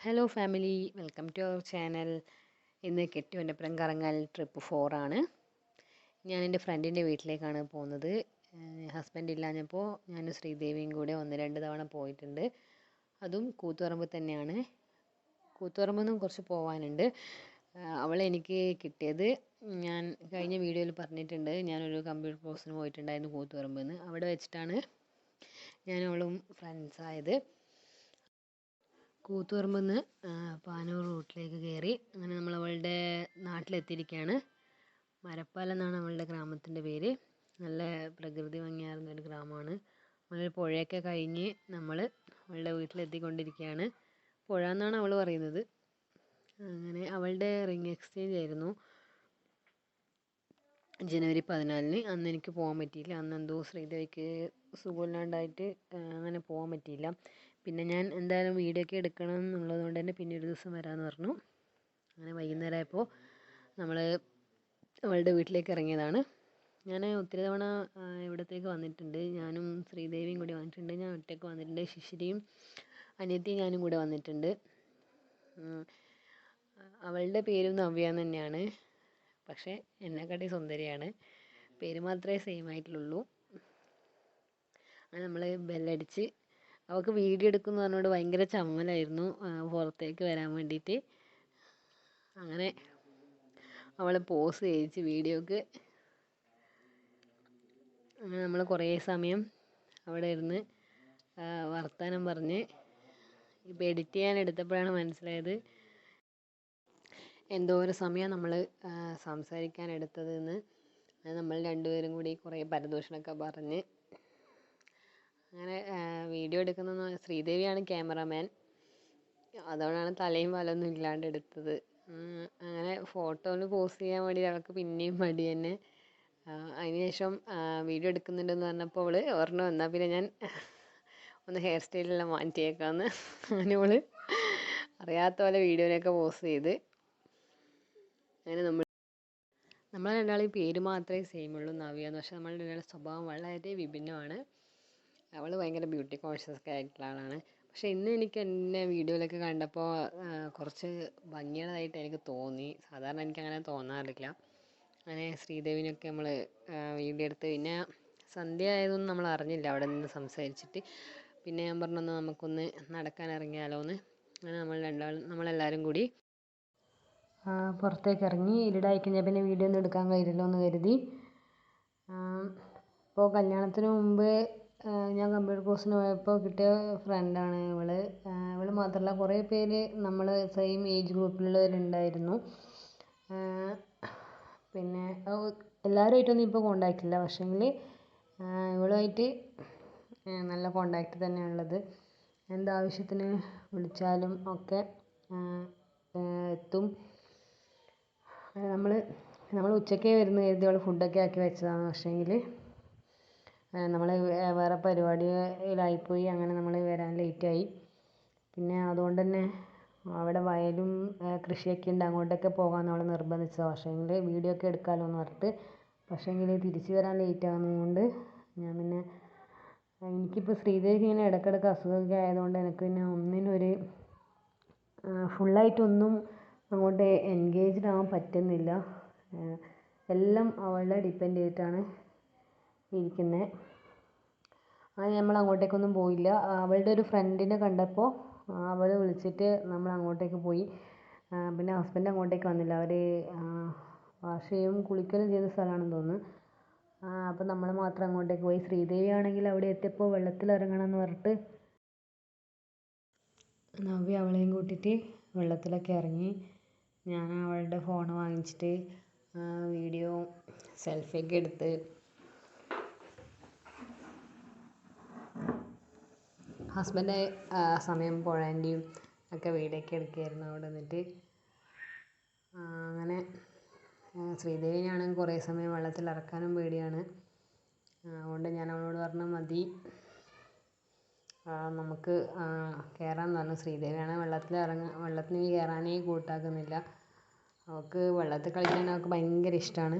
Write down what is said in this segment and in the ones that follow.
Hello family welcome to our channel ഇന്ന് കെട്ടുവന്റെപ്പുറം കറങ്ങാൽ trip ഫോറാണ് ഞാൻ എന്റെ ഫ്രണ്ടിന്റെ വീട്ടിലേക്കാണ് പോകുന്നത്. ഹസ്ബൻഡ് ഇല്ലാഞ്ഞപ്പോൾ ഞാൻ ശ്രീദേവിയും കൂടെ ഒന്ന് രണ്ട് തവണ പോയിട്ടുണ്ട്. അതും കൂത്തുപറമ്പ് തന്നെയാണ്. കൂത്തുപറമ്പിൽ നിന്നും കുറച്ച് പോവാനുണ്ട്. അവളെ എനിക്ക് കിട്ടിയത് ഞാൻ കഴിഞ്ഞ വീഡിയോയിൽ പറഞ്ഞിട്ടുണ്ട്. ഞാനൊരു കമ്പ്യൂട്ടർ കോഴ്സിന് പോയിട്ടുണ്ടായിരുന്നു കൂത്തുപറമ്പിൽ നിന്ന് അവിടെ വെച്ചിട്ടാണ് ഞാനവളും അവളും ഫ്രണ്ട്സ് ആയത്. കൂത്തുപറമ്പിൽ നിന്ന് പാനൂർ റൂട്ടിലേക്ക് കയറി അങ്ങനെ നമ്മൾ അവളുടെ നാട്ടിലെത്തിയിരിക്കുകയാണ് മരപ്പാലം എന്നാണ് അവളുടെ ഗ്രാമത്തിന്റെ പേര്. നല്ല പ്രകൃതി ഭംഗിയാർന്ന ഒരു ഗ്രാമമാണ്. ഒരു പുഴയൊക്കെ കഴിഞ്ഞ് നമ്മൾ അവളുടെ വീട്ടിലെത്തിക്കൊണ്ടിരിക്കുകയാണ് പുഴ എന്നാണ് അവൾ പറയുന്നത്. അങ്ങനെ അവളുടെ റിംഗ് എക്സ്ചേഞ്ച് ആയിരുന്നു. ജനുവരി പതിനാലിന് അന്ന് എനിക്ക് പോകാൻ പറ്റിയില്ല. അന്ന് എന്തോ ശ്രീദേവിക്ക് സുഖമില്ലാണ്ടായിട്ട് അങ്ങനെ പോകാൻ പറ്റിയില്ല. പിന്നെ ഞാൻ എന്തായാലും വീഡിയോ ഒക്കെ എടുക്കണം എന്നുള്ളത് കൊണ്ട് തന്നെ പിന്നെ ഒരു ദിവസം വരാമെന്ന് പറഞ്ഞു. അങ്ങനെ വൈകുന്നേരം ആയപ്പോൾ നമ്മൾ അവളുടെ വീട്ടിലേക്ക് ഇറങ്ങിയതാണ്. ഞാൻ ഒത്തിരി തവണ ഇവിടത്തേക്ക് വന്നിട്ടുണ്ട്. ഞാനും ശ്രീദേവിയും കൂടി വന്നിട്ടുണ്ട്. ഞാൻ ഒറ്റയ്ക്ക് വന്നിട്ടുണ്ട്. ശിശിരിയും അനിയത്തിയും ഞാനും കൂടെ വന്നിട്ടുണ്ട്. അവളുടെ പേരും നവ്യ തന്നെയാണ്. പക്ഷേ എന്നെക്കാട്ടി സുന്ദരിയാണ്. പേര് മാത്രമേ സെയിം ആയിട്ടുള്ളൂ. അങ്ങനെ നമ്മൾ ബെല്ലടിച്ച് അവൾക്ക് വീഡിയോ എടുക്കുമെന്ന് പറഞ്ഞുകൊണ്ട് ഭയങ്കര ചമ്മലായിരുന്നു പുറത്തേക്ക് വരാൻ വേണ്ടിയിട്ട് അങ്ങനെ അവൾ പോസ് ചെയ്യിച്ച് വീഡിയോക്ക്. അങ്ങനെ നമ്മൾ കുറേ സമയം അവിടെ ഇരുന്ന് വർത്തമാനം പറഞ്ഞ്. ഇപ്പോൾ എഡിറ്റ് ചെയ്യാൻ എടുത്തപ്പോഴാണ് മനസ്സിലായത് എന്തോ ഒരു സമയം നമ്മൾ സംസാരിക്കാൻ എടുത്തതെന്ന് നമ്മൾ രണ്ടുപേരും കൂടി കുറേ പരദൂഷണമൊക്കെ പറഞ്ഞ് അങ്ങനെ വീഡിയോ എടുക്കുന്ന ശ്രീദേവിയാണ് ക്യാമറാമാൻ. അതുകൊണ്ടാണ് തലയും വലൊന്നും ഇല്ലാണ്ട് എടുത്തത്. അങ്ങനെ ഫോട്ടോയിൽ പോസ്റ്റ് ചെയ്യാൻ വേണ്ടി അവൾക്ക് പിന്നെയും മടി തന്നെ. അതിനുശേഷം വീഡിയോ എടുക്കുന്നുണ്ടെന്ന് പറഞ്ഞപ്പോൾ അവൾ ഒരെണ്ണം എന്നാൽ പിന്നെ ഞാൻ ഒന്ന് ഹെയർ സ്റ്റൈലെല്ലാം മാറ്റിയേക്കാന്ന് അങ്ങനെ അവൾ അറിയാത്ത പോലെ വീഡിയോയിലൊക്കെ പോസ്റ്റ് ചെയ്ത്. അങ്ങനെ നമ്മൾ നമ്മൾ രണ്ടാളെയും പേര് മാത്രമേ സെയിം ഉള്ളൂ നവ്യ എന്ന് പക്ഷേ നമ്മൾ രണ്ടാളുടെ സ്വഭാവം വളരെ വിഭിന്നമാണ്. അവൾ ഭയങ്കര ബ്യൂട്ടി കോൺഷ്യസ് ഒക്കെ ആയിട്ടുള്ള ആളാണ്. പക്ഷേ ഇന്ന് എനിക്ക് എന്നെ വീഡിയോയിലൊക്കെ കണ്ടപ്പോൾ കുറച്ച് ഭംഗിയുള്ളതായിട്ട് എനിക്ക് തോന്നി. സാധാരണ എനിക്ക് അങ്ങനെ തോന്നാറില്ല. അങ്ങനെ ശ്രീദേവിനൊക്കെ നമ്മൾ വീഡിയോ എടുത്ത് പിന്നെ സന്ധ്യ ആയതൊന്നും നമ്മൾ അറിഞ്ഞില്ല അവിടെ നിന്ന് സംസാരിച്ചിട്ട്. പിന്നെ ഞാൻ പറഞ്ഞു നമുക്കൊന്ന് നടക്കാൻ ഇറങ്ങിയാലോ എന്ന് അങ്ങനെ നമ്മൾ രണ്ടാളും നമ്മളെല്ലാവരും കൂടി. പുറത്തേക്ക് ഇറങ്ങി ഇരുടായി കഴിഞ്ഞാൽ പിന്നെ വീഡിയോ ഒന്നും എടുക്കാൻ കഴിയില്ലല്ലോ എന്ന് കരുതി ഇപ്പോൾ കല്യാണത്തിന് മുമ്പ് ഞാൻ കമ്പ്യൂട്ടർ കോഴ്സിന് പോയപ്പോൾ കിട്ടിയ ഫ്രണ്ടാണ് ഇവൾ ഇവൾ മാത്രമല്ല കുറേ പേര് നമ്മൾ സെയിം ഏജ് ഗ്രൂപ്പിലുള്ളവരുണ്ടായിരുന്നു പിന്നെ എല്ലാവരുമായിട്ടൊന്നും ഇപ്പോൾ കോണ്ടാക്റ്റ് ഇല്ല. പക്ഷേങ്കിൽ ഇവളുമായിട്ട് നല്ല കോണ്ടാക്റ്റ് തന്നെയാണുള്ളത്. എന്താവശ്യത്തിന് വിളിച്ചാലും ഒക്കെ എത്തും. നമ്മൾ നമ്മൾ ഉച്ചക്കേ വരുന്ന കരുതി അവൾ ഫുഡൊക്കെ ആക്കി വെച്ചതാണ്. പക്ഷേങ്കിൽ നമ്മൾ വേറെ പരിപാടിയിലായിപ്പോയി. അങ്ങനെ നമ്മൾ വരാൻ ലേറ്റായി. പിന്നെ അതുകൊണ്ട് തന്നെ അവിടെ വയലും കൃഷിയൊക്കെ ഉണ്ട്. അങ്ങോട്ടൊക്കെ പോകാൻ അവൾ നിർബന്ധിച്ചതാണ് പക്ഷേങ്കിൽ വീഡിയോ ഒക്കെ എടുക്കാമല്ലോ എന്ന് പറഞ്ഞിട്ട്. പക്ഷേങ്കിൽ തിരിച്ച് വരാൻ ലേറ്റ് ആകുന്നതുകൊണ്ട് ഞാൻ പിന്നെ എനിക്കിപ്പോൾ ശ്രീദേവിക്ക് ഇങ്ങനെ ഇടയ്ക്കിടയ്ക്ക് അസുഖമൊക്കെ ആയതുകൊണ്ട് എനിക്ക് പിന്നെ ഒന്നിനും ഒരു ഫുള്ളായിട്ടൊന്നും അങ്ങോട്ട് എൻഗേജ്ഡ് ആവാൻ പറ്റുന്നില്ല. എല്ലാം അവളെ ഡിപ്പെൻഡ് ചെയ്തിട്ടാണ് ഇരിക്കുന്നത് അങ്ങനെ നമ്മൾ അങ്ങോട്ടേക്കൊന്നും പോയില്ല അവളുടെ ഒരു ഫ്രണ്ടിനെ കണ്ടപ്പോൾ അവളെ വിളിച്ചിട്ട് നമ്മൾ അങ്ങോട്ടേക്ക് പോയി പിന്നെ ഹസ്ബൻഡ് അങ്ങോട്ടേക്ക് വന്നില്ല. അവർ വാഷ് ചെയ്യും കുളിക്കലും ചെയ്യുന്ന സ്ഥലമാണെന്ന് തോന്നുന്നു. അപ്പോൾ നമ്മൾ മാത്രം അങ്ങോട്ടേക്ക് പോയി. ശ്രീദേവി ആണെങ്കിൽ അവിടെ എത്തിയപ്പോൾ വെള്ളത്തിൽ ഇറങ്ങണം എന്ന് പറഞ്ഞിട്ട് നവ്യ അവളെയും കൂട്ടിയിട്ട് വെള്ളത്തിലൊക്കെ ഇറങ്ങി. ഞാൻ അവളുടെ ഫോൺ വാങ്ങിച്ചിട്ട് വീഡിയോ സെൽഫിയൊക്കെ എടുത്ത് ഹസ്ബൻഡ് സമയം പുഴേന്റെയും ഒക്കെ വീടൊക്കെ എടുക്കുകയായിരുന്നു അവിടെ നിന്നിട്ട്. അങ്ങനെ ശ്രീദേവിനെയാണെങ്കിൽ കുറേ സമയം വെള്ളത്തിൽ ഇറക്കാനും പേടിയാണ്. അതുകൊണ്ട് ഞാൻ അവളോട് പറഞ്ഞു മതി. നമുക്ക് കയറാമെന്ന് പറഞ്ഞു. ശ്രീദേവിയാണ് വെള്ളത്തിൽ ഇറങ്ങ വെള്ളത്തിൽ കയറാനേ കൂട്ടാക്കുന്നില്ല. അവൾക്ക് വെള്ളത്തിൽ കളിക്കാൻ അവൾക്ക് ഭയങ്കര ഇഷ്ടമാണ്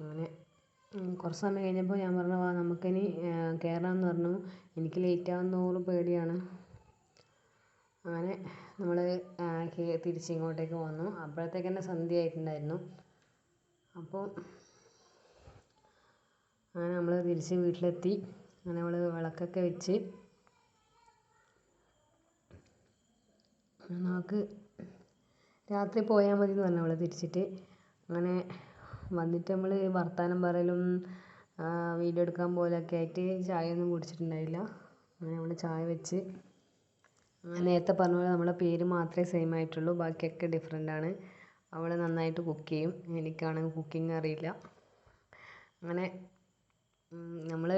അങ്ങനെ കുറച്ച് സമയം കഴിഞ്ഞപ്പോൾ ഞാൻ പറഞ്ഞു വാ നമുക്കിനി കയറാമെന്ന് പറഞ്ഞു. എനിക്ക് ലേറ്റ് ആവും തോറും പേടിയാണ്. അങ്ങനെ നമ്മൾ തിരിച്ച് ഇങ്ങോട്ടേക്ക് വന്നു. അപ്പോഴത്തേക്ക് തന്നെ സന്ധ്യ ആയിട്ടുണ്ടായിരുന്നു. അപ്പോൾ അങ്ങനെ നമ്മൾ തിരിച്ച് വീട്ടിലെത്തി. അങ്ങനെ നമ്മൾ വിളക്കൊക്കെ വെച്ച്. നമുക്ക് രാത്രി പോയാൽ മതി എന്ന് പറഞ്ഞു അവൾ തിരിച്ചിട്ട്. അങ്ങനെ വന്നിട്ട് നമ്മൾ വർത്തമാനം പറയലും വീഡിയോ എടുക്കാൻ പോകലൊക്കെ ആയിട്ട് ചായ ഒന്നും കുടിച്ചിട്ടുണ്ടായില്ല. അങ്ങനെ നമ്മൾ ചായ വെച്ച് നേരത്തെ പറഞ്ഞ പോലെ നമ്മളെ പേര് മാത്രമേ സെയിം ആയിട്ടുള്ളൂ ബാക്കിയൊക്കെ ഡിഫറെന്റ് ആണ്. അവൾ നന്നായിട്ട് കുക്ക് ചെയ്യും. എനിക്കാണെങ്കിൽ കുക്കിംഗ് അറിയില്ല. അങ്ങനെ നമ്മൾ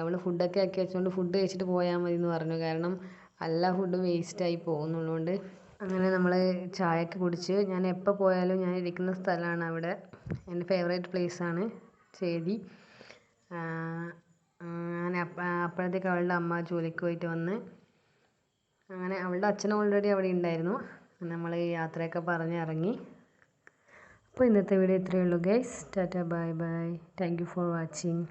അവൾ ഫുഡൊക്കെ ആക്കി വെച്ചുകൊണ്ട് ഫുഡ് കഴിച്ചിട്ട് പോയാൽ മതി എന്ന് പറഞ്ഞു. കാരണം എല്ലാ ഫുഡും വേസ്റ്റായി പോകുന്നുള്ളതുകൊണ്ട് അങ്ങനെ നമ്മൾ ചായയൊക്കെ കുടിച്ച് ഞാൻ എപ്പോൾ പോയാലും ഞാൻ ഇരിക്കുന്ന സ്ഥലമാണ് അവിടെ. എന്റെ ഫേവറേറ്റ് പ്ലേസാണ് ചേരി. അങ്ങനെ അപ്പോഴത്തേക്ക് അവളുടെ അമ്മ ജോലിക്ക് പോയിട്ട് വന്ന് അങ്ങനെ അവളുടെ അച്ഛൻ ഓൾറെഡി അവിടെ ഉണ്ടായിരുന്നു നമ്മൾ യാത്രയൊക്കെ പറഞ്ഞ് ഇറങ്ങി അപ്പോൾ ഇന്നത്തെ വീഡിയോ ഇത്രയേ ഉള്ളൂ guys tata bye bye thank you for watching